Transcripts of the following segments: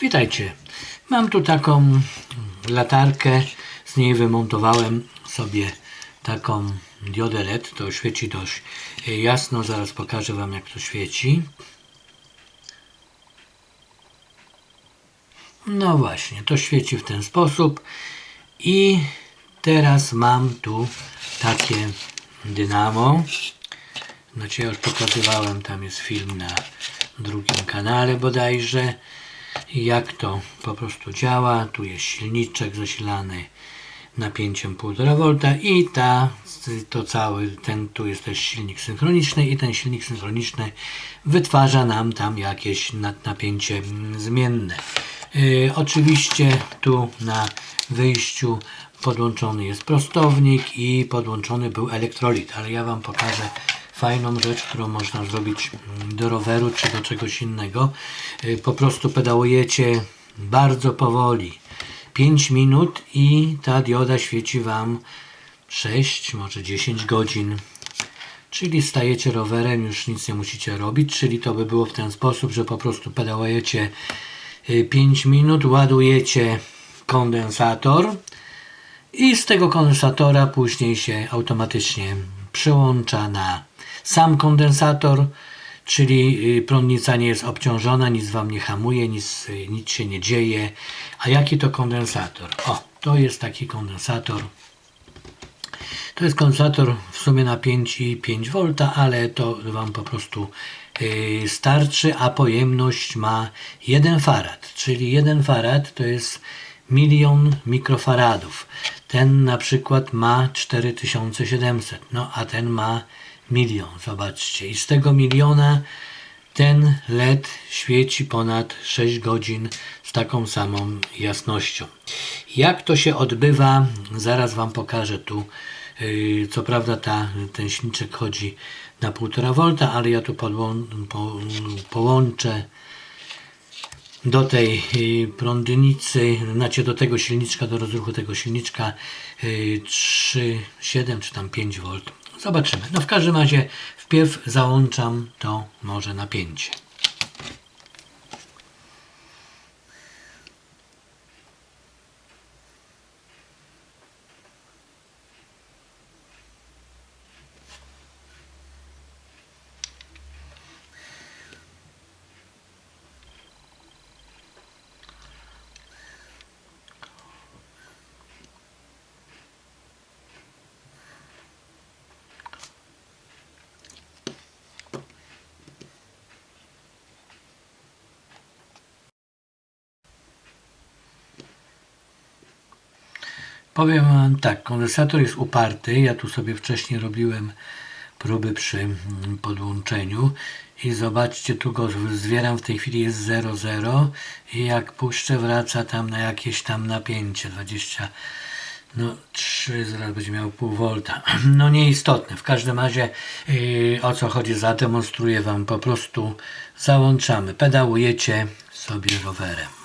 Witajcie. Mam tu taką latarkę. Z niej wymontowałem sobie taką diodę LED. To świeci dość jasno. Zaraz pokażę Wam jak to świeci. No właśnie, to świeci w ten sposób. I teraz mam tu takie dynamo. Znaczy ja już pokazywałem, tam jest film na drugim kanale bodajże. Jak to po prostu działa. Tu jest silniczek zasilany napięciem 1,5 V i ta, to cały, ten tu jest też silnik synchroniczny i ten silnik synchroniczny wytwarza nam tam jakieś napięcie mm, zmienne. Yy, oczywiście tu na wyjściu podłączony jest prostownik i podłączony był elektrolit, ale ja Wam pokażę fajną rzecz, którą można zrobić do roweru czy do czegoś innego. Yy, Po prostu pedałujecie bardzo powoli. 5 minut i ta dioda świeci Wam 6, może 10 godzin. Czyli stajecie rowerem, już nic nie musicie robić, czyli to by było w ten sposób, że po prostu pedałujecie 5 minut, ładujecie kondensator i z tego kondensatora później się automatycznie przełącza na sam kondensator, czyli y, prądnica nie jest obciążona, nic Wam nie hamuje, nic, y, nic się nie dzieje. A jaki to kondensator? O, to jest taki kondensator. To jest kondensator w sumie na 5,5 V, ale to Wam po prostu yy, starczy, a pojemność ma 1 farad, czyli 1 farad to jest milion mikrofaradów. Ten na przykład ma 4700, no a ten ma milion, zobaczcie. I z tego miliona ten LED świeci ponad 6 godzin z taką samą jasnością. Jak to się odbywa, zaraz Wam pokażę tu. Yy, Co prawda ta, ten silniczek chodzi na 1,5 V, ale ja tu podłą, po, połączę do tej y, prądnicy, znaczy do tego silniczka, do rozruchu tego silniczka y, 3, 7 czy tam 5 V. Zobaczymy. No w każdym razie wpierw załączam to może napięcie. Powiem Wam tak, kondensator jest uparty. Ja tu sobie wcześniej robiłem próby przy mm, podłączeniu i zobaczcie, tu go zwieram, w tej chwili jest 0,0 i jak puszczę wraca tam na jakieś tam napięcie 20 no 3 zaraz będzie miał pół volta. No nieistotne. W każdym razie yy, o co chodzi zademonstruję Wam po prostu załączamy. Pedałujecie sobie rowerem.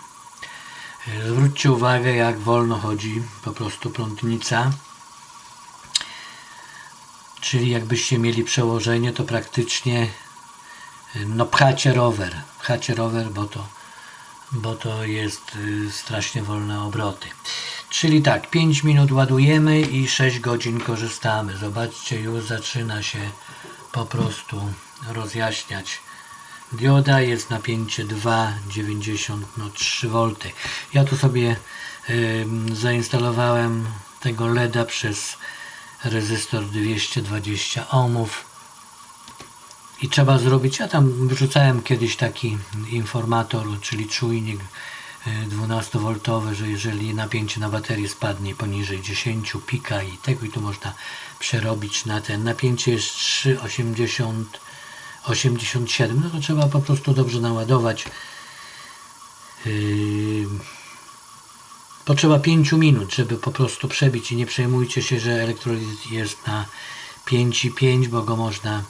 Zwróćcie uwagę jak wolno chodzi po prostu prądnica. Czyli jakbyście mieli przełożenie to praktycznie no pchacie rower. Pchacie rower, bo to bo to jest y, strasznie wolne obroty. Czyli tak, 5 minut ładujemy i 6 godzin korzystamy. Zobaczcie, już zaczyna się po prostu rozjaśniać. Dioda jest napięcie 2,93 V. Ja tu sobie y, zainstalowałem tego LEDa przez rezystor 220 ohmów i trzeba zrobić, ja tam wrzucałem kiedyś taki informator, czyli czujnik 12V, że jeżeli napięcie na baterii spadnie poniżej 10 pika i tego i tu można przerobić na ten. Napięcie jest 3,80 87, no to trzeba po prostu dobrze naładować. Yy, Potrzeba 5 minut, żeby po prostu przebić i nie przejmujcie się, że elektrolit jest na 5,5, bo go można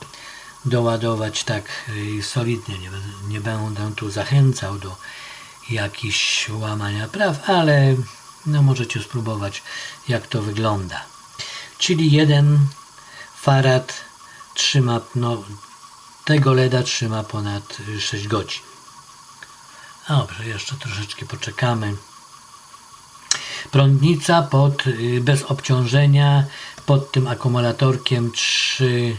doładować tak y, solidnie. Nie, nie będę tu zachęcał do jakichś łamania praw, ale no możecie spróbować jak to wygląda. Czyli jeden farad trzyma, no tego LEDa trzyma ponad y, 6 godzin. Dobrze, jeszcze troszeczkę poczekamy. Prądnica pod, y, bez obciążenia pod tym akumulatorkiem 3,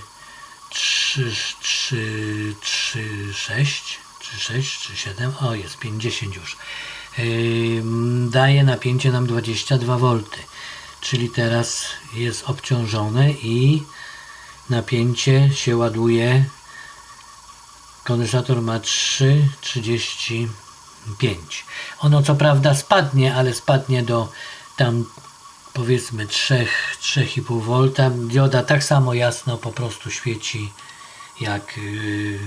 3, 3, 3, 6, 3, 6, 3, 7, o jest 50 już. Yy, daje napięcie nam 22 V, czyli teraz jest obciążone i napięcie się ładuje. Kondensator ma 3,35. Ono co prawda spadnie, ale spadnie do tam powiedzmy 3, 3,5 V. Dioda tak samo jasno po prostu świeci jak, yy,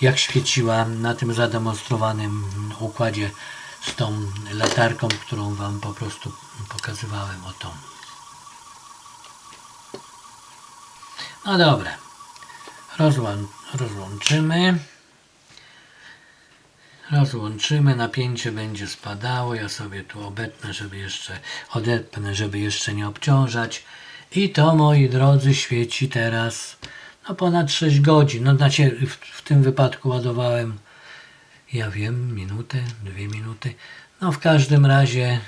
jak świeciła na tym zademonstrowanym układzie z tą latarką, którą Wam po prostu pokazywałem o tą. No dobra. Rozłą- rozłączymy. Rozłączymy, napięcie będzie spadało. Ja sobie tu obetnę, żeby jeszcze odepnę, żeby jeszcze nie obciążać. I to, moi drodzy, świeci teraz no ponad 6 godzin. No znaczy w, w tym wypadku ładowałem, ja wiem, minutę, dwie minuty. No w każdym razie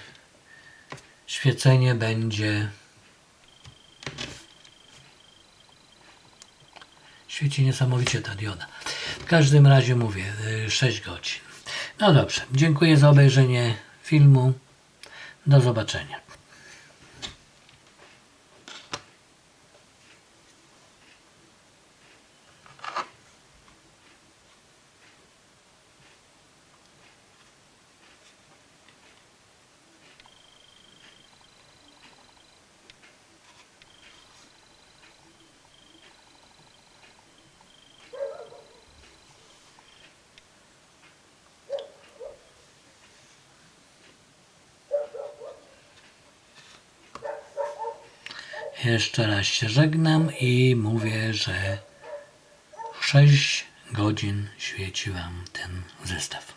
świecenie będzie Świeci niesamowicie ta dioda. W każdym razie mówię, y, 6 godzin. No dobrze, dziękuję za obejrzenie filmu. Do zobaczenia. Jeszcze raz się żegnam i mówię, że 6 godzin świeci Wam ten zestaw.